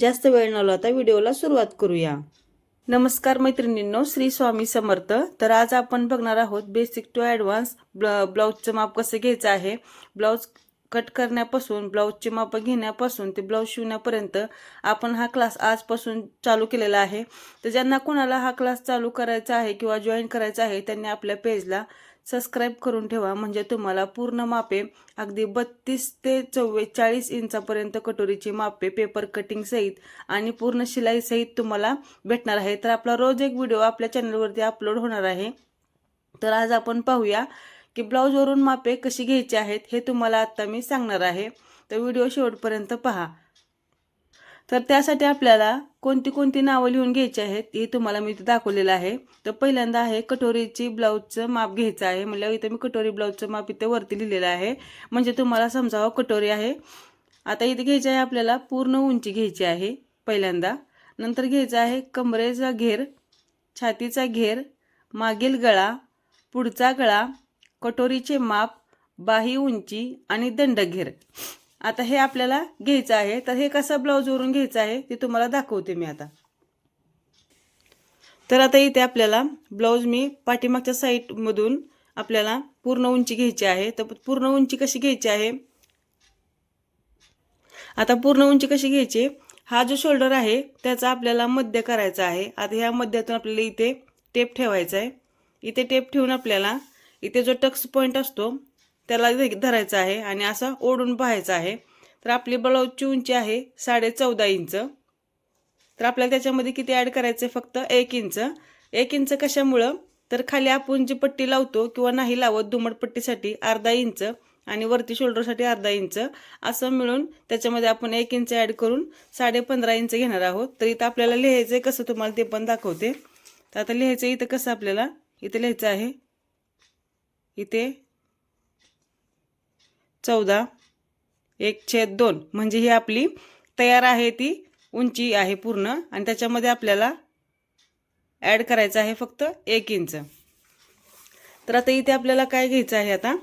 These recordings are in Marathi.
जास्त वेळ न लावता व्हिडिओला सुरुवात करूया. नमस्कार मैत्रिणींनो श्री स्वामी समर्थ. तर आज आपण बघणार आहोत बेसिक टू ॲडव्हान्स ब्ल ब्लाऊजचं माप कसं घ्यायचं आहे. ब्लाऊज कट करण्यापासून ब्लाऊजची माप घेण्यापासून ते ब्लाऊज शिवण्यापर्यंत आपण हा क्लास आजपासून चालू केलेला आहे. तर ज्यांना कोणाला हा क्लास चालू करायचा आहे किंवा जॉईन करायचा आहे त्यांनी आपल्या पेजला सबस्क्राईब करून ठेवा. म्हणजे तुम्हाला पूर्ण मापे अगदी बत्तीस ते चव्वेचाळीस इंचापर्यंत कटोरीची मापे पेपर कटिंग सहित आणि पूर्ण शिलाई सहित तुम्हाला भेटणार आहे. तर आपला रोज एक व्हिडिओ आपल्या चॅनलवरती अपलोड होणार आहे. तर आज आपण पाहूया की ब्लाऊजवरून मापे कशी घ्यायची आहेत हे तुम्हाला आत्ता मी सांगणार आहे. तर व्हिडिओ शेवटपर्यंत पहा. तर त्यासाठी आपल्याला कोणती कोणती नावं लिहून घ्यायची आहेत हे तुम्हाला मी इथे दाखवलेलं आहे. तर पहिल्यांदा आहे कटोरीची ब्लाऊजचं माप घ्यायचं आहे. म्हणल्यावर इथं मी कटोरी ब्लाऊजचं माप इथे वरती लिहिलेलं आहे. म्हणजे तुम्हाला समजावं कटोरी आहे. आता इथे घ्यायची आहे आपल्याला पूर्ण उंची घ्यायची आहे पहिल्यांदा. नंतर घ्यायचं आहे कमरेचा घेर छातीचा घेर मागील गळा पुढचा गळा कटोरीचे माप बाही उंची आणि दंडघेर. आता हे आपल्याला घ्यायचं आहे. तर हे कसं ब्लाऊजवरून घ्यायचं आहे ते तुम्हाला दाखवते मी आता. तर आता इथे आपल्याला ब्लाऊज मी पाठीमागच्या साईडमधून आपल्याला पूर्ण उंची घ्यायची आहे. तर पूर्ण उंची कशी घ्यायची आहे? आता पूर्ण उंची कशी घ्यायची? हा जो शोल्डर आहे त्याचा आपल्याला मध्य करायचा आहे. आता ह्या मध्यातून आपल्याला इथे टेप ठेवायचा आहे. इथे टेप ठेवून आपल्याला इथे जो टक्स पॉईंट असतो त्याला धरायचं आहे आणि असा ओढून पाहायचा आहे. तर आपली ब्लाऊजची उंची आहे साडे चौदा इंच. तर आपल्याला त्याच्यामध्ये किती ॲड करायचं आहे फक्त एक इंच. एक इंच कशामुळं? तर खाली आपण जी पट्टी लावतो किंवा नाही लावत दुमट पट्टीसाठी अर्धा इंच आणि वरती शोल्डरसाठी अर्धा इंच. असं मिळून त्याच्यामध्ये आपण एक इंच ॲड करून साडे पंधरा इंच घेणार आहोत. तर इथं आपल्याला लिहायचं आहे कसं तुम्हाला ते पण दाखवते. तर आता लिहायचं इथं कसं आपल्याला? इथं लिहायचं आहे. इथे चौदा एक छेद दोन. म्हणजे ही आपली तयार आहे ती उंची आहे पूर्ण. आणि त्याच्यामध्ये आपल्याला ॲड करायचं आहे फक्त एक इंच. तर आता इथे आपल्याला काय घ्यायचं आहे आता?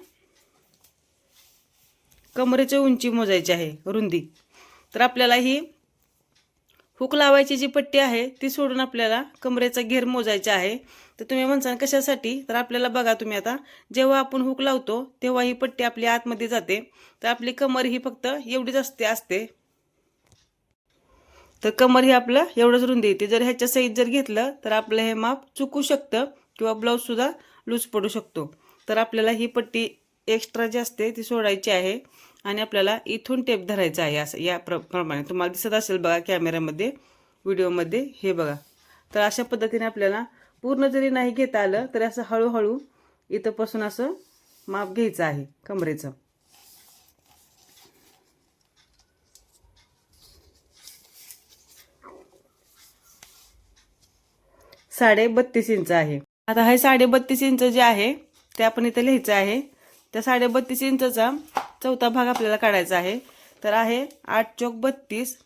कमरेची उंची मोजायची आहे रुंदी. तर आपल्याला ही हुक लावायची जी पट्टी आहे ती सोडून आपल्याला कमरेचा घेर मोजायचा आहे. तर तुम्ही म्हणसान कशासाठी? तर आपल्याला बघा तुम्ही आता जेव्हा आपण हुक लावतो तेव्हा ही पट्टी आपली आतमध्ये जाते. तर आपली कमर ही फक्त एवढीच असते असते. तर कमर ही आपलं एवढंच रुंदी येते. जर ह्याच्या सहित जर घेतलं तर आपलं हे माप चुकू शकतं किंवा ब्लाऊजसुद्धा लूज पडू शकतो. तर आपल्याला ही पट्टी एक्स्ट्रा जी असते ती सोडायची आहे आणि आपल्याला इथून टेप धरायचा आहे असं या प्र प्रमाणे. तुम्हाला दिसत असेल बघा कॅमेऱ्यामध्ये व्हिडिओमध्ये हे बघा. तर अशा पद्धतीने आपल्याला पूर्ण जरी नाही घेता आलं तरी असं हळूहळू इथंपासून असं माप घ्यायचं आहे कमरेचं. साडे बत्तीस इंच आहे. आता हे साडे बत्तीस इंच जे आहे ते आपण इथं लिहायचं आहे. त्या साडे बत्तीस इंचचा चौथा भाग आपल्याला काढायचा आहे. तर आहे आठ चौक बत्तीस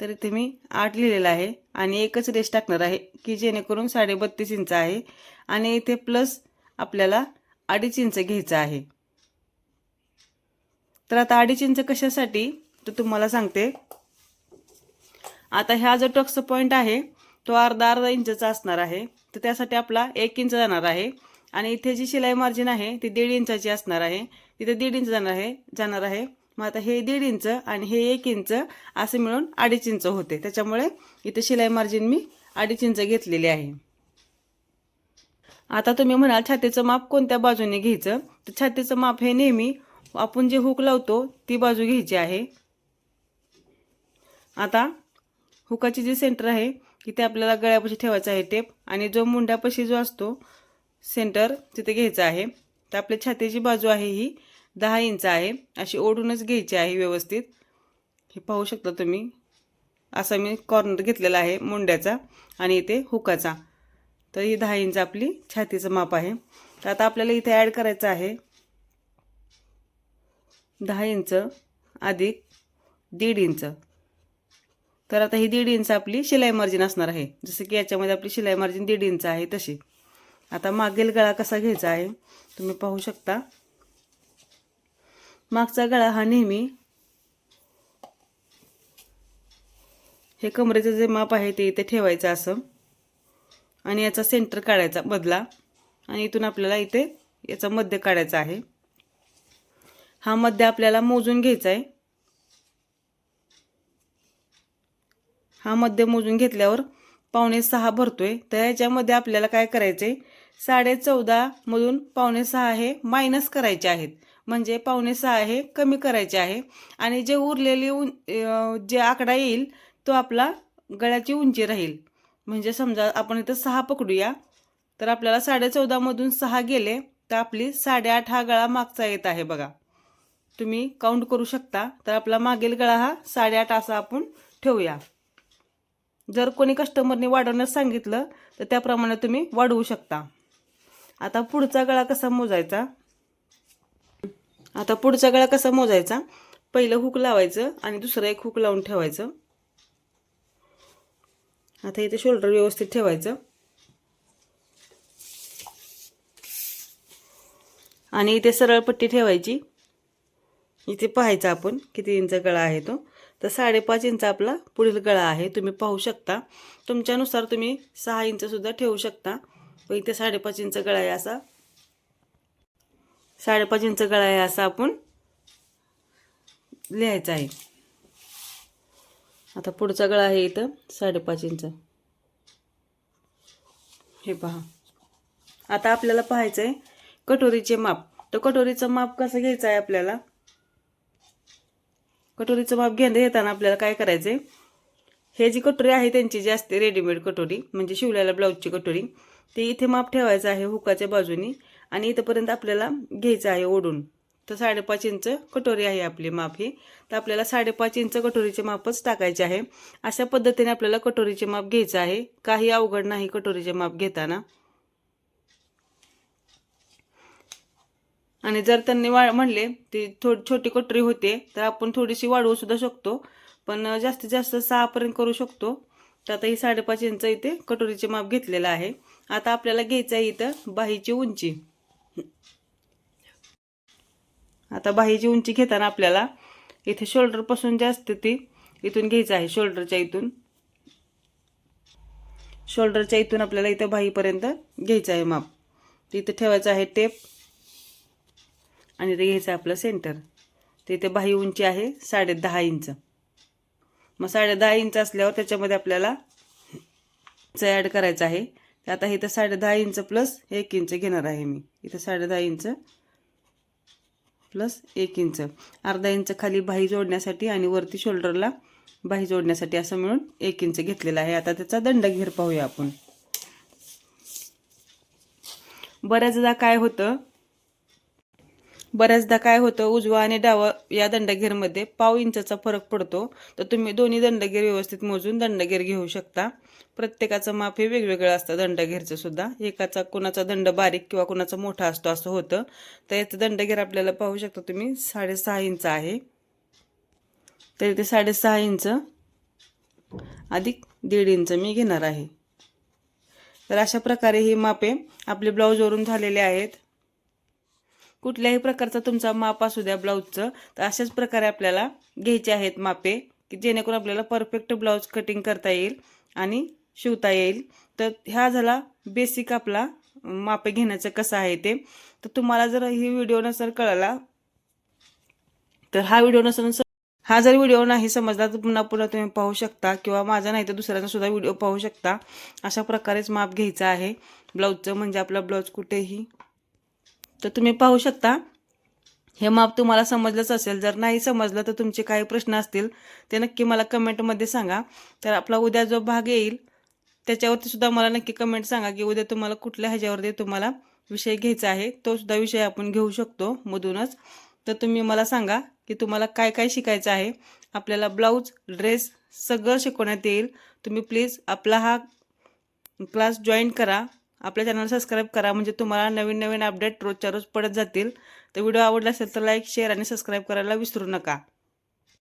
तर इथे मी आठ लिहिलेलं आहे आणि एकच रेष टाकणार आहे की जेणेकरून साडे बत्तीस इंच आहे आणि इथे प्लस आपल्याला अडीच इंच घ्यायचं आहे. तर आता अडीच इंच कशासाठी? तर तुम्हाला सांगते. आता ह्या जो टक्स पॉईंट आहे तो अर्धा अर्धा इंचचा असणार आहे. तर त्यासाठी आपला एक इंच जाणार आहे आणि इथे जी शिलाई मार्जिन आहे ती दीड इंचाची असणार आहे. तिथे दीड इंच जाणार आहे जाणार आहे. मग आता हे दीड इंच आणि हे एक इंच असे मिळून अडीच इंच होते. त्याच्यामुळे इथे शिलाई मार्जिन मी अडीच इंच घेतलेली आहे. आता तुम्ही म्हणाल छातीचं माप कोणत्या बाजूने घ्यायचं? तर छातीचं माप हे नेहमी आपण जे हुक लावतो ती बाजू घ्यायची आहे. आता हुकाची जी सेंटर आहे तिथे आपल्याला गळ्यापाशी ठेवायचा आहे टेप आणि जो मुंड्यापाशी जो असतो सेंटर तिथे घ्यायचा आहे. तर आपल्या छातीची बाजू आहे ही दहा इंच आहे. अशी ओढूनच घ्यायची आहे व्यवस्थित. हे पाहू शकता तुम्ही. असा मी कॉर्नर घेतलेला आहे मुंड्याचा आणि इथे हुकाचा. तर ही दहा इंच आपली छातीचं माप आहे. तर आता आपल्याला इथे ॲड करायचं आहे. दहा इंच अधिक दीड इंच. तर आता ही दीड इंच आपली शिलाई मार्जिन असणार आहे. जसं की याच्यामध्ये आपली शिलाई मार्जिन दीड इंच आहे तशी. आता मागील गळा कसा घ्यायचा आहे? तुम्ही पाहू शकता. मागचा गळा हा नेहमी हे कमरेचं जे माप आहे ते इथे ठेवायचं असं. आणि याचा सेंटर काढायचा बदला आणि इथून आपल्याला इथे याचा मध्य काढायचा आहे. हा मध्य आपल्याला मोजून घ्यायचा आहे हा मध्य मोजून घेतल्यावर पावणे सहा भरतोय. तर याच्यामध्ये आपल्याला काय करायचे साडे चौदा मधून पावणे सहा हे मायनस करायचे आहेत. म्हणजे पावणे सहा हे कमी करायचे आहे. आणि जे उरलेली उं जे आकडा येईल तो आपला गळ्याची उंची राहील. म्हणजे समजा आपण इथं सहा पकडूया. तर आपल्याला साडे चौदामधून सहा गेले तर आपली साडेआठ हा गळा मागचा येत आहे बघा. तुम्ही काउंट करू शकता. तर आपला मागील गळा हा साडेआठ असा आपण ठेवूया. जर कोणी कस्टमरने वाढवण्यास सांगितलं तर त्याप्रमाणे तुम्ही वाढवू शकता. आता पुढचा गळा कसा मोजायचा? आता पुढचा गळा कसा मोजायचा? पहिलं हुक लावायचं आणि दुसरं एक हुक लावून ठेवायचं. आता इथे शोल्डर व्यवस्थित ठेवायचं. आणि इथे सरळ पट्टी ठेवायची. इथे पाहायचं आपण किती इंच गळा आहे तो. तर साडेपाच इंच आपला पुढील गळा आहे. तुम्ही पाहू शकता. तुमच्यानुसार तुम्ही सहा इंचसुद्धा ठेवू शकता. पण इथे साडेपाच इंच गळा आहे असा साडेपाच इंच गळा आहे असा आपण लिहायचा आहे. आता पुढचा गळा आहे इथं साडेपाच इंच हे पहा. आता आपल्याला पाहायचं आहे कटोरीचे माप. तर कटोरीचं माप कसं घ्यायचं आहे आपल्याला? कटोरीचं माप घेणं येताना आपल्याला काय करायचं हे जी कटोरी आहे त्यांची जी असते रेडीमेड कटोरी म्हणजे शिवलेल्या ब्लाऊजची कटोरी ते इथे माप ठेवायचं आहे हुकाच्या बाजूनी. आणि इथंपर्यंत आपल्याला घ्यायचं आहे ओढून. तर साडेपाच इंच कटोरी आहे आपली माप ही. तर आपल्याला साडेपाच इंच कटोरीचे मापच टाकायचे आहे. अशा पद्धतीने आपल्याला कटोरीचे माप घ्यायचं आहे. काही अवघड नाही कटोरीचे माप घेताना. आणि जर त्यांनी वा म्हणले ती थोडी छोटी कटोरी होते तर आपण थोडीशी वाढवू सुद्धा शकतो. पण जास्तीत जास्त सहापर्यंत करू शकतो. तर आता ही साडेपाच इंच इथे कटोरीचे माप घेतलेलं आहे. आता आपल्याला घ्यायचं आहे इथं बाहीची उंची. आता बाहीची उंची घेताना आपल्याला इथे शोल्डरपासून जे असते ती इथून घ्यायचं आहे शोल्डरच्या इथून. शोल्डरच्या इथून आपल्याला इथं बाहीपर्यंत घ्यायचं आहे माप. तर इथं ठेवायचं आहे टेप आणि ते घ्यायचं आपलं सेंटर तर इथे बाही उंची आहे साडे दहा इंच. मग साडे दहा इंच असल्यावर त्याच्यामध्ये आपल्याला ॲड करायचं आहे. तर आता इथं साडे दहा इंच प्लस एक इंच घेणार आहे मी. इथं साडे दहा इंच प्लस एक इंच. अर्धा इंच खाली बाही जोडण्यासाठी आणि वरती शोल्डरला बाही जोडण्यासाठी असं मिळून एक इंच घेतलेला आहे. आता त्याचा दंड घेर पाहूया आपण. बऱ्याचदा काय होतं बऱ्याचदा काय होतं उजवा आणि डावा या दंडगेरमध्ये पाव इंचाचा फरक पडतो. तर तुम्ही दोन्ही दंडगेर व्यवस्थित मोजून दंडगेर घेऊ शकता. प्रत्येकाचं माप हे वेगवेगळं असतं दंडगेरचं सुद्धा. एकाचा कोणाचा दंड बारीक किंवा कोणाचा मोठा असतो असं होतं. तर याचं दंडगेर आपल्याला पाहू शकता तुम्ही साडेसहा इंच आहे. तर इथे साडेसहा इंच अधिक दीड इंच मी घेणार आहे. तर अशा प्रकारे ही मापे आपले ब्लाऊजवरून झालेले आहेत. कुठल्याही प्रकारचा तुमचा माप असू द्या ब्लाऊजचं तर अशाच प्रकारे आपल्याला घ्यायचे आहेत मापे की जेणेकरून आपल्याला परफेक्ट ब्लाऊज कटिंग करता येईल आणि शिवता येईल. तर ह्या झाला बेसिक आपला मापे घेण्याचं कसं आहे ते. तर तुम्हाला जर ही व्हिडिओ नसेल कळला तर हा व्हिडिओ नसेल हा जर व्हिडिओ नाही समजला तर पुन्हा पुन्हा तुम्ही पाहू शकता किंवा माझा नाही तर दुसऱ्याचा सुद्धा व्हिडिओ पाहू शकता. अशा प्रकारेच माप घ्यायचं आहे. ब्लाऊजचं म्हणजे आपला ब्लाऊज कुठेही तर तुम्ही पाहू शकता. हे माप तुम्हाला समजलंच असेल. जर नाही समजलं तर तुमचे काही प्रश्न असतील ते नक्की मला कमेंटमध्ये सांगा. तर आपला उद्या जो भाग येईल त्याच्यावरती सुद्धा मला नक्की कमेंट सांगा की उद्या तुम्हाला कुठल्या ह्याच्यावरती तुम्हाला विषय घ्यायचा आहे तो सुद्धा विषय आपण घेऊ शकतो मधूनच. तर तुम्ही मला सांगा की तुम्हाला काय काय शिकायचं आहे. आपल्याला ब्लाऊज ड्रेस सगळं शिकवण्यात येईल. तुम्ही प्लीज आपला हा क्लास जॉईन करा. आपल्या चॅनल सबस्क्राईब करा. म्हणजे तुम्हाला नवीन नवीन अपडेट रोजच्या रोज पडत जातील. तर व्हिडिओ आवडला असेल तर लाईक शेअर आणि सबस्क्राईब करायला विसरू नका.